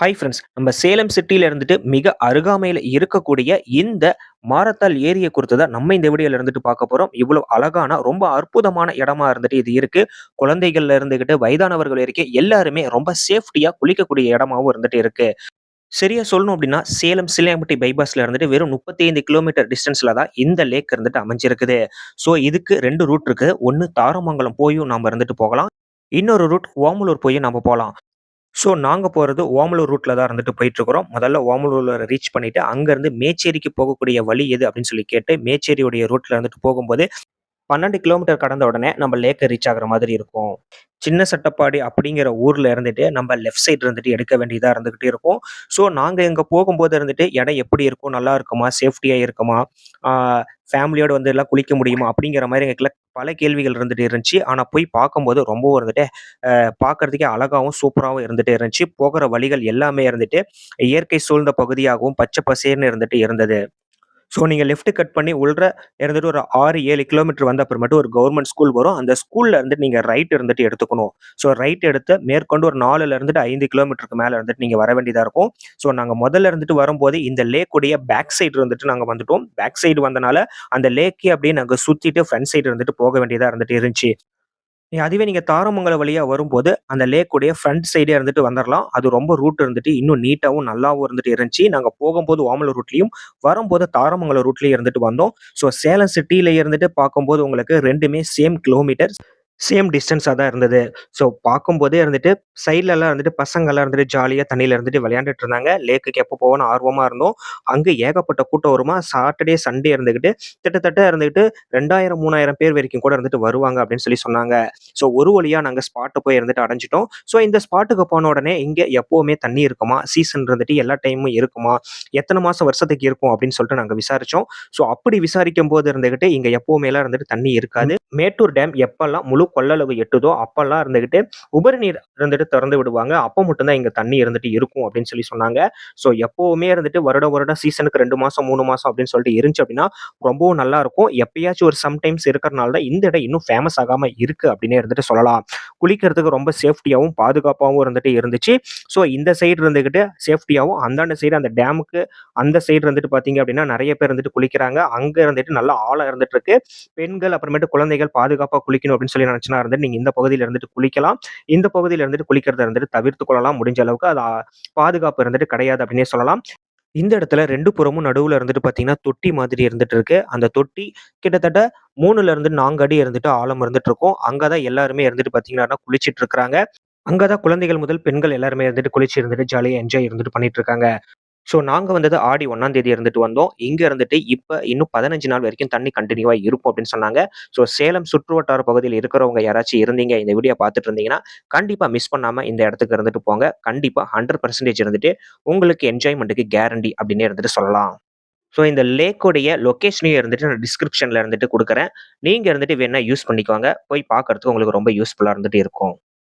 Hi friends. நம்ம சேலம் சிட்டில இருந்துட்டு மிக அருகாமையில் இருக்கக்கூடிய இந்த மாரத்தால் ஏரியை குறித்து தான் நம்ம இந்த வீடியோவில் இருந்துட்டு பார்க்க போறோம். இவ்வளோ அழகான, ரொம்ப அற்புதமான இடமா இருந்துட்டு இது இருக்கு. குழந்தைகள்ல இருந்துகிட்டு வயதானவர்கள் வரைக்கும் எல்லாருமே ரொம்ப சேஃப்டியா குளிக்கக்கூடிய இடமாவும் இருந்துட்டு இருக்கு. சரியா சொல்லணும் அப்படின்னா சேலம் சில்லியாம்பட்டி பைபாஸ்ல இருந்துட்டு வெறும் 35 கிலோமீட்டர் டிஸ்டன்ஸ்ல தான் இந்த லேக் இருந்துட்டு அமைஞ்சிருக்குது. ஸோ இதுக்கு ரெண்டு ரூட் இருக்கு. ஒன்று தாரமங்கலம் போயும் நம்ம இருந்துட்டு போகலாம். இன்னொரு ரூட் ஓமலூர் போயும் நம்ம போகலாம் ஸோ நாங்கள் போகிறது ஓமலூர் ரூட்டில் தான் இருந்துட்டு போயிட்டுருக்குறோம் முதல்ல ஓமலூரில் ரீச் பண்ணிட்டு, அங்கேருந்து மேச்சேரிக்கு போகக்கூடிய வழி எது அப்படின்னு சொல்லி கேட்டு, மேச்சேரியுடைய ரூட்டில் இருந்துட்டு போகும்போது 12 கிலோமீட்டர் கடந்த உடனே நம்ம லேக்கை ரீச் ஆகுற மாதிரி இருக்கும். சின்ன சட்டப்பாடி அப்படிங்கிற ஊரில் இருந்துட்டு நம்ம லெஃப்ட் சைடு இருந்துட்டு எடுக்க வேண்டியதாக இருந்துக்கிட்டே இருக்கும். ஸோ நாங்கள் இங்கே போகும்போது இருந்துட்டு இடம் எப்படி இருக்கும்? நல்லா இருக்குமா? சேஃப்டியாக இருக்குமா? ஃபேமிலியோடு வந்து எல்லாம் குளிக்க முடியுமா? அப்படிங்கிற மாதிரி எங்களுக்குள்ள பல கேள்விகள் இருந்துகிட்டு இருந்துச்சு. ஆனால் போய் பார்க்கும்போது ரொம்பவும் வந்துட்டு பார்க்குறதுக்கே பார்க்கறதுக்கே சூப்பராகவும் இருந்துகிட்டே இருந்துச்சு. போகிற வழிகள் எல்லாமே இருந்துட்டு இயற்கை சூழ்ந்த பகுதியாகவும் பச்சை பசேல்னு இருந்துட்டு இருந்தது. ஸோ நீங்கள் லெஃப்ட் கட் பண்ணி உள்ற இருந்துட்டு ஒரு 6, 7 கிலோமீட்டர் வந்த அப்புறமேட்டு ஒரு கவர்மெண்ட் ஸ்கூல் வரும். அந்த ஸ்கூல்ல இருந்துட்டு நீங்கள் ரைட் இருந்துட்டு எடுத்துக்கணும். ஸோ ரைட் எடுத்து மேற்கொண்டு ஒரு நாலுல இருந்துட்டு ஐந்து கிலோமீட்டருக்கு மேலே இருந்துட்டு நீங்கள் வர வேண்டியதாக இருக்கும். ஸோ நாங்கள் முதல்ல இருந்துட்டு வரும்போது இந்த லேக்குடைய பேக் சைடு இருந்துட்டு நாங்கள் வந்துட்டோம். பேக் சைடு வந்தனால அந்த லேக்கே அப்படியே நாங்கள் சுற்றிட்டு ஃப்ரண்ட் சைடு இருந்துட்டு போக வேண்டியதாக இருந்துட்டு இருந்துச்சு. அதுவே நீங்க தாரமங்கலம் வழியா வரும்போது, அந்த லேக் ஃப்ரண்ட் சைடே இருந்துட்டு வந்துரலாம். அது ரொம்ப ரூட் இருந்துட்டு இன்னும் நீட்டாவும், நல்லாவும் இருந்துட்டு இருந்துச்சு. நாங்க போகும்போது ஓமலூர் ரூட்லயும், வரும்போது தாரமங்கலம் ரூட்லயும் இருந்துட்டு வந்தோம். ஸோ சேலம் சிட்டியில இருந்துட்டு பார்க்கும்போது உங்களுக்கு ரெண்டுமே சேம் கிலோமீட்டர்ஸ், சேம் டிஸ்டன்ஸா தான் இருந்தது. ஸோ பார்க்கும்போதே இருந்துட்டு சைட்லலாம் இருந்துட்டு பசங்கலாம் இருந்துட்டு ஜாலியா தண்ணீல இருந்துட்டு விளையாண்டுட்டு இருந்தாங்க. லேக்குக்கு எப்போ போவோம்னு ஆர்வமா இருந்தோம். அங்க ஏகப்பட்ட கூட்டம் வருமா, சாட்டர்டே, சண்டே இருந்துகிட்டு கிட்டத்தட்ட இருந்துகிட்டு 2000, 3000 பேர் வரைக்கும் கூட இருந்துட்டு வருவாங்க அப்படின்னு சொல்லி சொன்னாங்க. ஸோ ஒரு வழியா நாங்க ஸ்பாட்ட போய் இருந்துட்டு அடைஞ்சுட்டோம். ஸோ இந்த ஸ்பாட்டுக்கு போன உடனே இங்க எப்பவுமே தண்ணி இருக்குமா? சீசன் இருந்துட்டு எல்லா டைமும் இருக்குமா? எத்தன மாசம் வருஷத்துக்கு இருக்கும் அப்படின்னு சொல்லிட்டு நாங்க விசாரிச்சோம். ஸோ அப்படி விசாரிக்கும்போது இருந்துகிட்டு இங்க எப்பவுமேலாம் இருந்துட்டு தண்ணி இருக்காது. மேட்டூர் டேம் எப்பல்லாம் முழு கொள்ளளவு எட்டுதோ அப்பெல்லாம் இருந்துகிட்டு உபரி நீர் இருந்துட்டு திறந்து விடுவாங்க. அப்போ மட்டும் தான் இங்க தண்ணி இருந்துட்டு இருக்கும் அப்படின்னு சொல்லி சொன்னாங்க. ஸோ எப்பவுமே இருந்துட்டு வருடம் வருடம் சீசனுக்கு ரெண்டு மாசம், மூணு மாசம் அப்படின்னு சொல்லிட்டு இருந்துச்சு அப்படின்னா, ரொம்பவும் நல்லா இருக்கும். எப்பயாச்சும் ஒரு சம்டைம்ஸ் இருக்கிறனால தான் இந்த இடம் இன்னும் ஃபேமஸ் ஆகாம இருக்கு அப்படின்னு இருந்துட்டு சொல்லலாம். குளிக்கிறதுக்கு ரொம்ப சேஃப்டியாவும், பாதுகாப்பாவும் இருந்துட்டு இருந்துச்சு. ஸோ இந்த சைடு இருந்துகிட்டு சேஃப்டியாவும், அந்தாண்ட சைடு அந்த டேமுக்கு அந்த சைடு இருந்துட்டு பார்த்தீங்க அப்படின்னா, நிறைய பேர் இருந்துட்டு குளிக்கிறாங்க. அங்க இருந்துட்டு நல்லா ஆழம் இருந்துட்டு இருக்கு. பெண்கள் அப்புறமேட்டு குழந்தைகள் பாதுகாப்பாக குளிக்கணும் அப்படின்னு சொல்லி பிரச்சனை இருந்துட்டு நீங்க இந்த பகுதியில இருந்துட்டு குளிக்கலாம். இந்த பகுதியில இருந்துட்டு குளிக்கிறத இருந்துட்டு தவிர்த்து கொள்ளலாம். முடிஞ்ச அளவுக்கு அது பாதுகாப்பு இருந்துட்டு கிடையாது அப்படின்னே சொல்லலாம். இந்த இடத்துல ரெண்டு புறமும் நடுவுல இருந்துட்டு பார்த்தீங்கன்னா, தொட்டி மாதிரி இருந்துட்டு இருக்கு. அந்த தொட்டி கிட்டத்தட்ட மூணுல இருந்து நான்கு அடி இருந்துட்டு ஆழம் இருந்துட்டு இருக்கும். அங்க தான் எல்லாருமே இருந்துட்டு பார்த்தீங்கன்னா, குளிச்சிட்டு இருக்காங்க. அங்கதான் குழந்தைகள் முதல் பெண்கள் எல்லாருமே இருந்துட்டு குளிச்சு இருந்துட்டு ஜாலியாக என்ஜாய் இருந்துட்டு பண்ணிட்டு இருக்காங்க. ஸோ நாங்கள் வந்தது ஆடி ஒன்றாம் தேதி இருந்துட்டு வந்தோம். இங்கே இருந்துட்டு இப்போ இன்னும் 15 நாள் வரைக்கும் தண்ணி கண்டினியூவாக இருக்கும் அப்படின்னு சொன்னாங்க. ஸோ சேலம் சுற்றுவட்டார பகுதியில் இருக்கிறவங்க யாராச்சும் இருந்தீங்க, இந்த வீடியோ பார்த்துட்டு இருந்தீங்கன்னா, கண்டிப்பாக மிஸ் பண்ணாமல் இந்த இடத்துக்கு இருந்துட்டு போங்க. கண்டிப்பாக ஹண்ட்ரட் பர்சன்டேஜ் இருந்துட்டு உங்களுக்கு என்ஜாய்மெண்ட்டுக்கு கேரண்டி அப்படின்னே இருந்துட்டு சொல்லலாம். ஸோ இந்த லேக்கோடைய லொக்கேஷனையும் இருந்துட்டு நான் டிஸ்கிரிப்ஷனில் இருந்துட்டு கொடுக்குறேன் நீங்கள் இருந்துட்டு வேணால் யூஸ் பண்ணிக்கோங்க. போய் பார்க்கறதுக்கு உங்களுக்கு ரொம்ப யூஸ்ஃபுல்லாக இருந்துட்டு இருக்கும்.